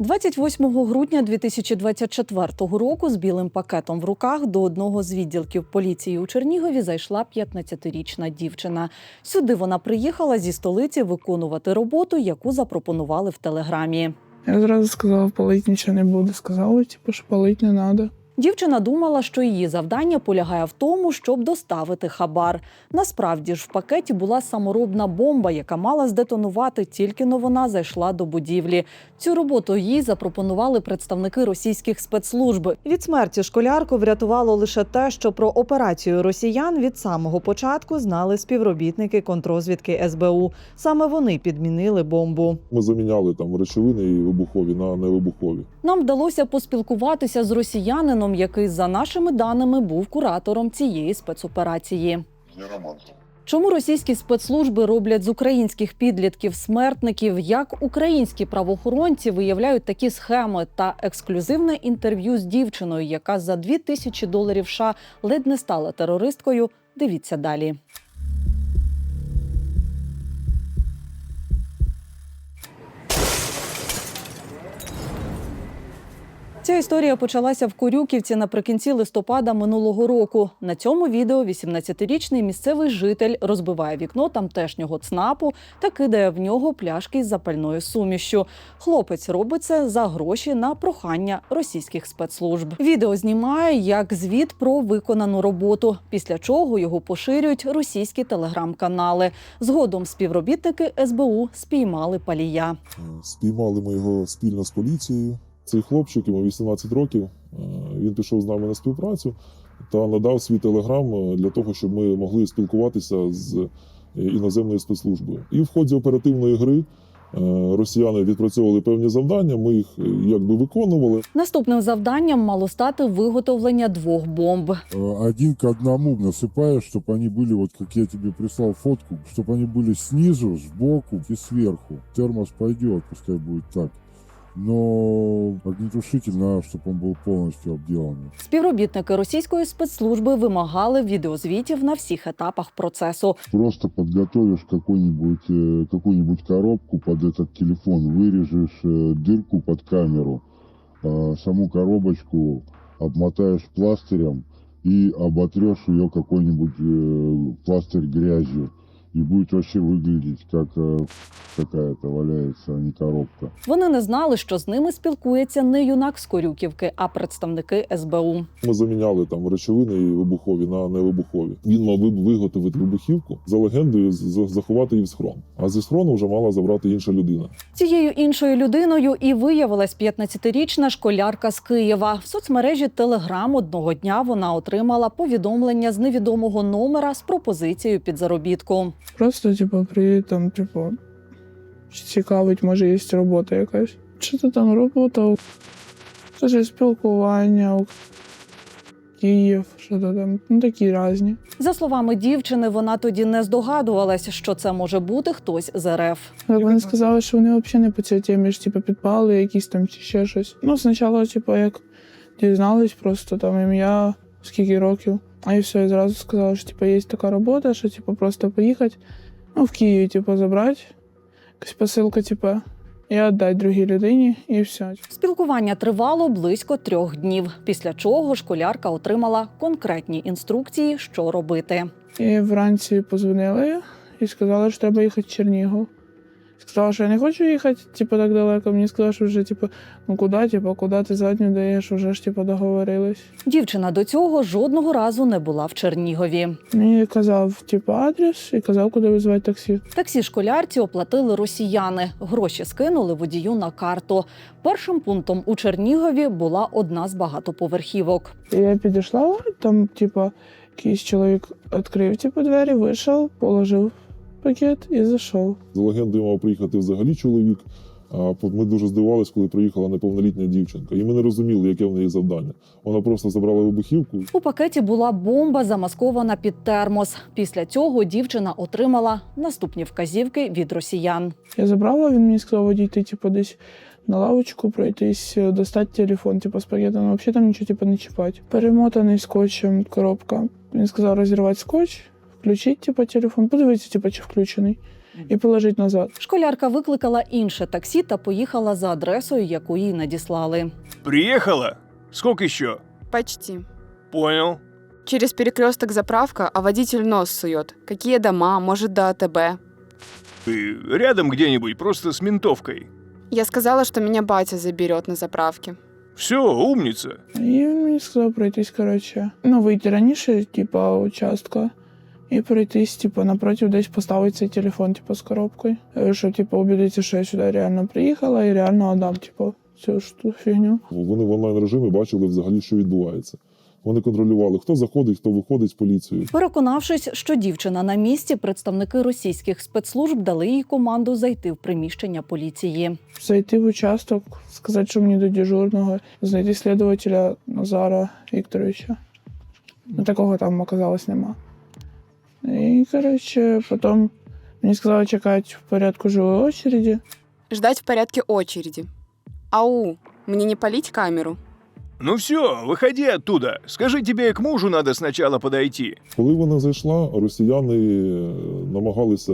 28 грудня 2024 року з білим пакетом в руках до одного з відділків поліції у Чернігові зайшла 15-річна дівчина. Сюди вона приїхала зі столиці виконувати роботу, яку запропонували в телеграмі. Я зразу сказала, палить нічого не буде. Сказали, типу, що палить не треба. Дівчина думала, що її завдання полягає в тому, щоб доставити хабар. Насправді ж в пакеті була саморобна бомба, яка мала здетонувати, тільки но вона зайшла до будівлі. Цю роботу їй запропонували представники російських спецслужб. Від смерті школярку врятувало лише те, що про операцію росіян від самого початку знали співробітники контрозвідки СБУ. Саме вони підмінили бомбу. Ми заміняли там речовини і вибухові на невибухові. Нам вдалося поспілкуватися з росіянином, який, за нашими даними, був куратором цієї спецоперації. Не Романцев. Чому російські спецслужби роблять з українських підлітків смертників? Як українські правоохоронці виявляють такі схеми та ексклюзивне інтерв'ю з дівчиною, яка за 2000 доларів США ледь не стала терористкою? Дивіться далі. Ця історія почалася в Корюківці наприкінці листопада минулого року. На цьому відео 18-річний місцевий житель розбиває вікно тамтешнього ЦНАПу та кидає в нього пляшки з запальною сумішю. Хлопець робить це за гроші на прохання російських спецслужб. Відео знімає як звіт про виконану роботу, після чого його поширюють російські телеграм-канали. Згодом співробітники СБУ спіймали палія. Е, Спіймали ми його спільно з поліцією. Цей хлопчик, йому 18 років. е, Він пішов з нами на співпрацю та надав свій телеграм е, для того, щоб ми могли спілкуватися з е, іноземною спецслужбою. І в ході оперативної гри е, росіяни відпрацьовували певні завдання. Ми їх е, якби виконували. Наступним завданням мало стати виготовлення двох бомб. Э, Один к одному насыпаешь, чтобы они были, вот как я тебе прислал фотку, чтобы они были снизу, сбоку и сверху. Термос пойдет, пускай будет так. Но огнетушитель надо, чтобы он был полностью обделанный. Співробітники російської спецслужби вимагали відеозвітів на всіх етапах процесу. Просто подготовишь какую-нибудь э, какую-нибудь коробку под этот телефон, вырежешь э, дырку под камеру, э, саму коробочку обмотаешь пластырем и оботрешь ее какой-нибудь э, пластырь грязью. И будет вообще выглядеть как э, какая-то валяется, а не коробка. Вони не знали, що з ними спілкується не юнак з Корюківки, а представники СБУ. Ми заміняли там речовини і вибухові на невибухові. Він мав виготовити вибухівку за легендою, заховати її в схрон. А зі схрону вже мала забрати інша людина. Цією іншою людиною і виявилась 15-річна школярка з Києва. В соцмережі Телеграм одного дня вона отримала повідомлення з невідомого номера з пропозицією під заробітку. Просто, типу, привіт, там, типу, цікавить, може, є робота якась. Що ти там робота? Це спілкування, Київ, що то там, ну такі різні. За словами дівчини, вона тоді не здогадувалась, що це може бути хтось з РФ. Як вони сказали, що вони взагалі не по цій темі ж, типу, підпали якісь там чи ще щось. Ну, спочатку, типу, як дізнались просто там ім'я, скільки років. А і все, і зразу сказали, що типу, є така робота, що типу, просто поїхати, ну, в Києві, типу, забрати. Якась посилка, типу, і віддати другій людині, і все. Спілкування тривало близько трьох днів, після чого школярка отримала конкретні інструкції, що робити. І вранці позвонили і сказали, що треба їхати в Чернігов. Сказала, що я не хочу їхати, типу, так далеко. Мені сказали, що вже, типу, ну куди, типу, куди ти задню даєш, вже ж типу, договорились. Дівчина до цього жодного разу не була в Чернігові. Мені казав, типу, адрес і казав, куди визвати таксі. Таксі школярці оплатили росіяни. Гроші скинули водію на карту. Першим пунктом у Чернігові була одна з багатоповерхівок. Я підійшла, там, типу, якийсь чоловік відкрив типу, двері, вийшов, положив пакет і зайшов. За легендою мав приїхати взагалі чоловік. А по- ми дуже здивувалися, коли приїхала неповнолітня дівчинка. І ми не розуміли, яке в неї завдання. Вона просто забрала вибухівку. У пакеті була бомба, замаскована під термос. Після цього дівчина отримала наступні вказівки від росіян. Я забрала, він мені сказав одійти, типу, десь на лавочку, пройтись, е, достати телефон, типу, з пакета. Ну, взагалі там нічого типу, не чіпати. Перемотаний скотчем коробка. Він сказав розірвати скотч, включити, типу, телефон, подивитися, типу, чи включений. і положити назад. Школярка викликала інше таксі та поїхала за адресою, яку їй надіслали. Приехала? Сколько еще? Почти. Понял. Через перекресток заправка, а водитель нос сует. Какие дома, может, до АТБ. Ты рядом где-нибудь, просто с ментовкой. Я сказала, что меня батя заберет на заправке. Все, умница. І він мені сказав пройтись, коротше, ну, вийти раніше, типа, участка, і пройтись, типа, напротив десь поставити цей телефон, типа, з коробкою. Е, Що, типа, убедитися, що я сюди реально приїхала і реально отдам, типа, цю ж ту фігню. Вони в онлайн режимі бачили взагалі, що відбувається. Вони контролювали, хто заходить, хто виходить з поліцією. Переконавшись, що дівчина на місці, представники російських спецслужб дали їй команду зайти в приміщення поліції. Зайти в участок, сказати, що мені до дежурного, знайти слідувателя Назара Вікторовича. Ну, такого там оказалось нема. І, коротше, потім мені сказали чекати в порядку живої очереді. Ждать в порядке очереди. Ау, мне не палить камеру? Ну все, выходи оттуда. Скажи, тебе к мужу надо сначала подойти. Коли вона зайшла, росіяни е, намагалися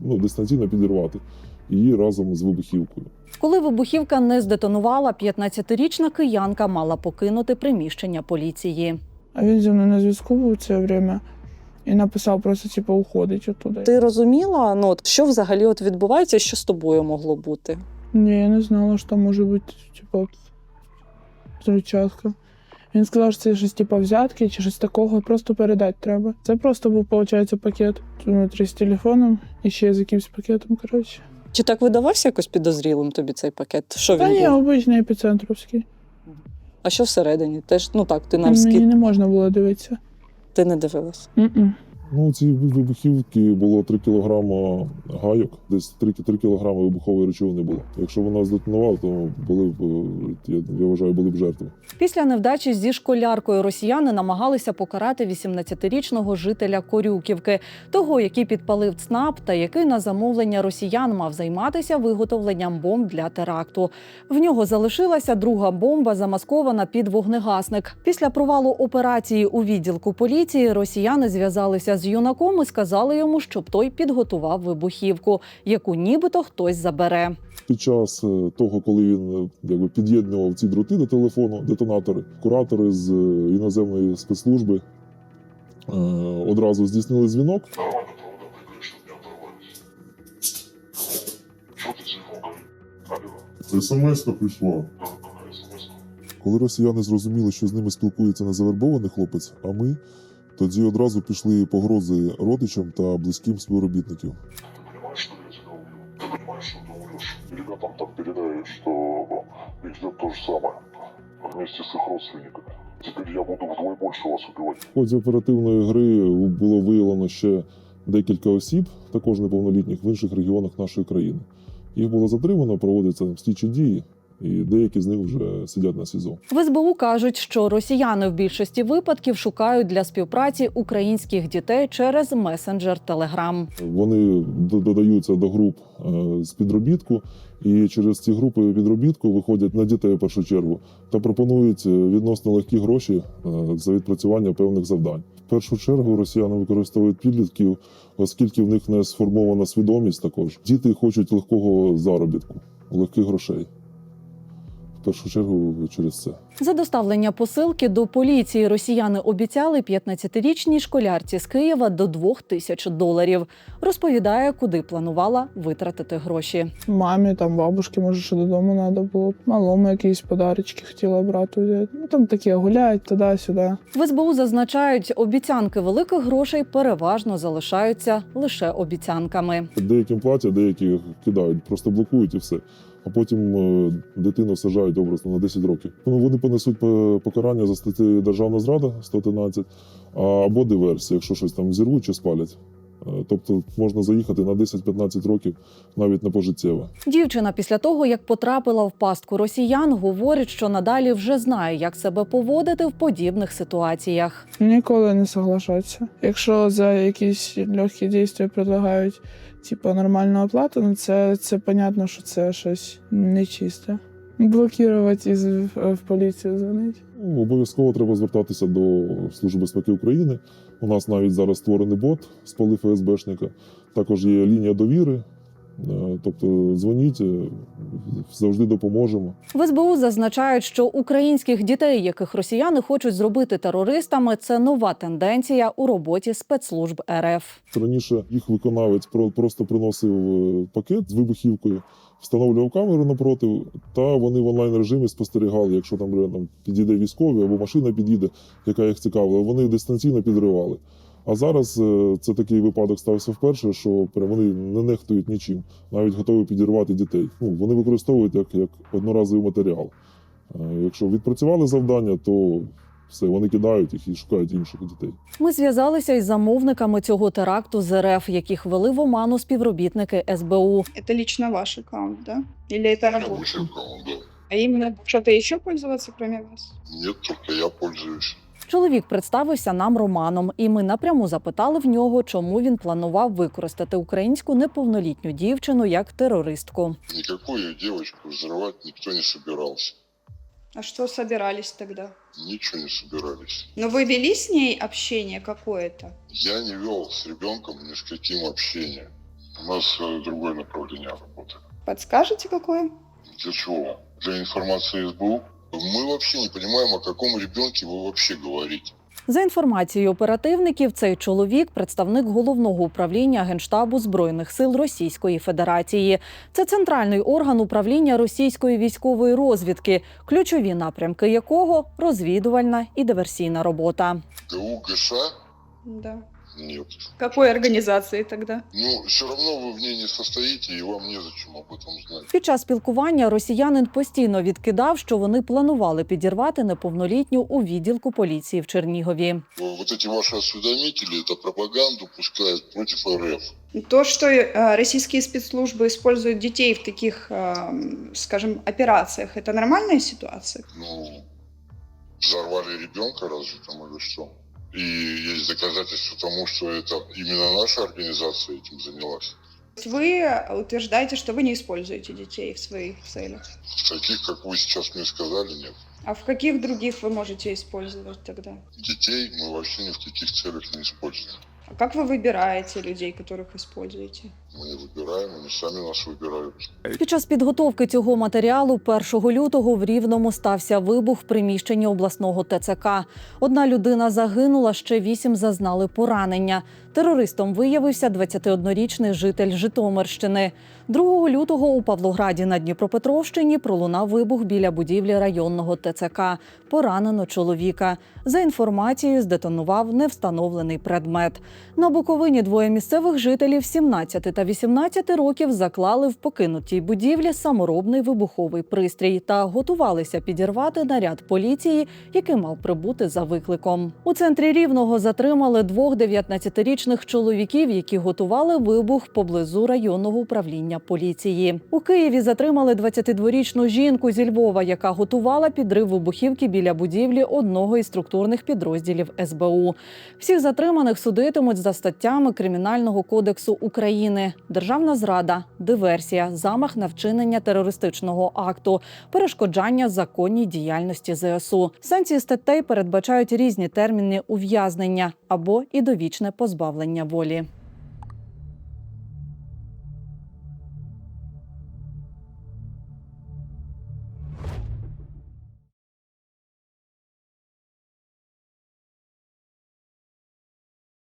ну, дистанційно підірвати її разом з вибухівкою. Коли вибухівка не здетонувала, 15-річна киянка мала покинути приміщення поліції. А він зі мною на зв'язку був це время і написав просто, типу, уходить оттуда. Ти розуміла, ну от що взагалі от відбувається, що з тобою могло бути? Ні, я не знала, що може бути, типу, взрывчатка. Він сказав, що це щось типу взятки чи щось такого, просто передати треба. Це просто був, виходить, пакет внутрі з телефоном і ще з якимось пакетом, коротше. Чи так видавався якось підозрілим тобі цей пакет? Що Та він ні, був? обичний епіцентровський. А що всередині? Теж ну так, ти на Мені не можна було дивитися. Ти не дивилась. М-м. Ну, у цій вибухівки було 3 кілограма гайок, десь 3, 3 кілограми вибухової речовини було. Якщо вона здетонувала, то були б, е, я, я вважаю, були б жертви. Після невдачі зі школяркою росіяни намагалися покарати 18-річного жителя Корюківки, того, який підпалив ЦНАП та який на замовлення росіян мав займатися виготовленням бомб для теракту. В нього залишилася друга бомба, замаскована під вогнегасник. Після провалу операції у відділку поліції росіяни зв'язалися з юнаком і сказали йому, щоб той підготував вибухівку, яку нібито хтось забере. Під час е, того, коли він е, якби під'єднував ці дроти до телефону, детонатори, куратори з е, іноземної спецслужби е, одразу здійснили дзвінок. СМС-ка пришла. Коли росіяни зрозуміли, що з ними спілкується незавербований хлопець, а ми тоді одразу пішли погрози родичам та близьким співробітників. ребятам там передай, что их то же самое. Вместе с их родственниками. Теперь я буду вдвое больше вас убивать. В ході оперативної гри було виявлено ще декілька осіб, також неповнолітніх, в інших регіонах нашої країни. Їх було затримано, проводяться слідчі дії, і деякі з них вже сидять на СІЗО. В СБУ кажуть, що росіяни в більшості випадків шукають для співпраці українських дітей через месенджер Телеграм. Вони додаються до груп е, з підробітку, і через ці групи підробітку виходять на дітей в першу чергу та пропонують е, відносно легкі гроші е, за відпрацювання певних завдань. В першу чергу росіяни використовують підлітків, оскільки в них не сформована свідомість. Також діти хочуть легкого заробітку, легких грошей. Першу чергу через це. За доставлення посилки до поліції росіяни обіцяли 15-річній школярці з Києва до 2 тисяч доларів. Розповідає, куди планувала витратити гроші. Мамі, там, бабушці, може, що додому треба було. Малому якісь подарочки хотіла брату взяти. Ну там такі гуляють туди-сюди. В СБУ зазначають, обіцянки великих грошей переважно залишаються лише обіцянками. Деяким платять, деякі кидають, просто блокують і все. А потім е, дитину сажають образно на 10 років. Ну, вони понесуть по- покарання за статтею Державна зрада 113 або диверсія, якщо щось там взірвуть чи спалять. Е, Тобто можна заїхати на 10-15 років навіть на пожиттєве. Дівчина після того, як потрапила в пастку росіян, говорить, що надалі вже знає, як себе поводити в подібних ситуаціях. Ніколи не соглашатися. Якщо за якісь легкі дії предлагають типу, нормальну оплату, ну це, це понятно, що це щось нечисте. Блокувати і в поліцію дзвонить. Ну, обов'язково треба звертатися до Служби безпеки України. У нас навіть зараз створений бот з поли ФСБшника. Також є лінія довіри. Е, Тобто дзвоніть, е, завжди допоможемо. В СБУ зазначають, що українських дітей, яких росіяни хочуть зробити терористами, це нова тенденція у роботі спецслужб РФ. Раніше їх виконавець про- просто приносив е, пакет з вибухівкою, встановлював камеру напроти, та вони в онлайн режимі спостерігали, якщо там, е, там підійде військовий або машина підійде, яка їх цікавила, вони дистанційно підривали. А зараз е, це такий випадок стався вперше, що прям вони не нехтують нічим, навіть готові підірвати дітей. Ну, вони використовують як, як одноразовий матеріал. Е, Якщо відпрацювали завдання, то все, вони кидають їх і шукають інших дітей. Ми зв'язалися із замовниками цього теракту з РФ, яких вели в оману співробітники СБУ. Это лично ваш аккаунт, да? Или это работа? Аккаунт, да. А именно что-то еще пользоваться, кроме вас? Нет, только я пользуюсь. Чоловік представився нам Романом, і ми напряму запитали в нього, чому він планував використати українську неповнолітню дівчину як терористку. Никакую девочку взрывать никто не собирался. А что собирались тогда? Ничего не собирались. Но вы вели с ней общение какое-то? Я не вел с ребенком ни с каким общением. У нас э, другое направление работы. Подскажете, какое? Для чего? Для информации СБУ? Мы вообще не понимаем, о каком ребенке вы вообще говорите. За інформацією оперативників, цей чоловік представник головного управління Генштабу збройних сил Російської Федерації. Це центральний орган управління російської військової розвідки, ключові напрямки якого розвідувальна і диверсійна робота. ГУ, ГШ? Да. Нет. Какой организации тогда? Ну, все равно вы в ней не состоите, и вам незачем об этом знать. Під час спілкування росіянин постійно відкидав, що вони планували підірвати неповнолітню у відділку поліції в Чернігові. Вот эти ваши осведомители, это пропаганду пускают против РФ. То, что э, российские спецслужбы используют детей в таких, эм, скажем, операциях, это нормальная ситуация? Ну, взорвали ребенка разве там или что? И есть доказательства тому, что это именно наша организация этим занялась. То есть Вы утверждаете, что вы не используете детей в своих целях. В таких, как вы сейчас мне сказали, нет. А в каких других вы можете использовать тогда? Детей мы вообще ни в каких целях не используем. А как вы выбираете людей, которых используете? Мы не выбираем, они сами нас выбирают. Під час підготовки цього матеріалу 1 лютого в Рівному стався вибух в приміщенні обласного ТЦК. Одна людина загинула, ще вісім зазнали поранення. Терористом виявився 21-річний житель Житомирщини. 2 лютого у Павлограді на Дніпропетровщині пролунав вибух біля будівлі районного ТЦК. Поранено чоловіка. За інформацією, здетонував невстановлений предмет. На Буковині двоє місцевих жителів 17 та 18 років заклали в покинутій будівлі саморобний вибуховий пристрій та готувалися підірвати наряд поліції, який мав прибути за викликом. У центрі рівного затримали двох 19-річних чоловіків, які готували вибух поблизу районного управління поліції. У Києві затримали 22-річну жінку зі Львова, яка готувала підрив вибухівки біля будівлі одного із структурних підрозділів СБУ. Всіх затриманих судитимуть за статтями Кримінального кодексу України: державна зрада, диверсія, замах на вчинення терористичного акту, перешкоджання законній діяльності ЗСУ. Санкції статей передбачають різні терміни ув'язнення або і довічне позбавлення волі.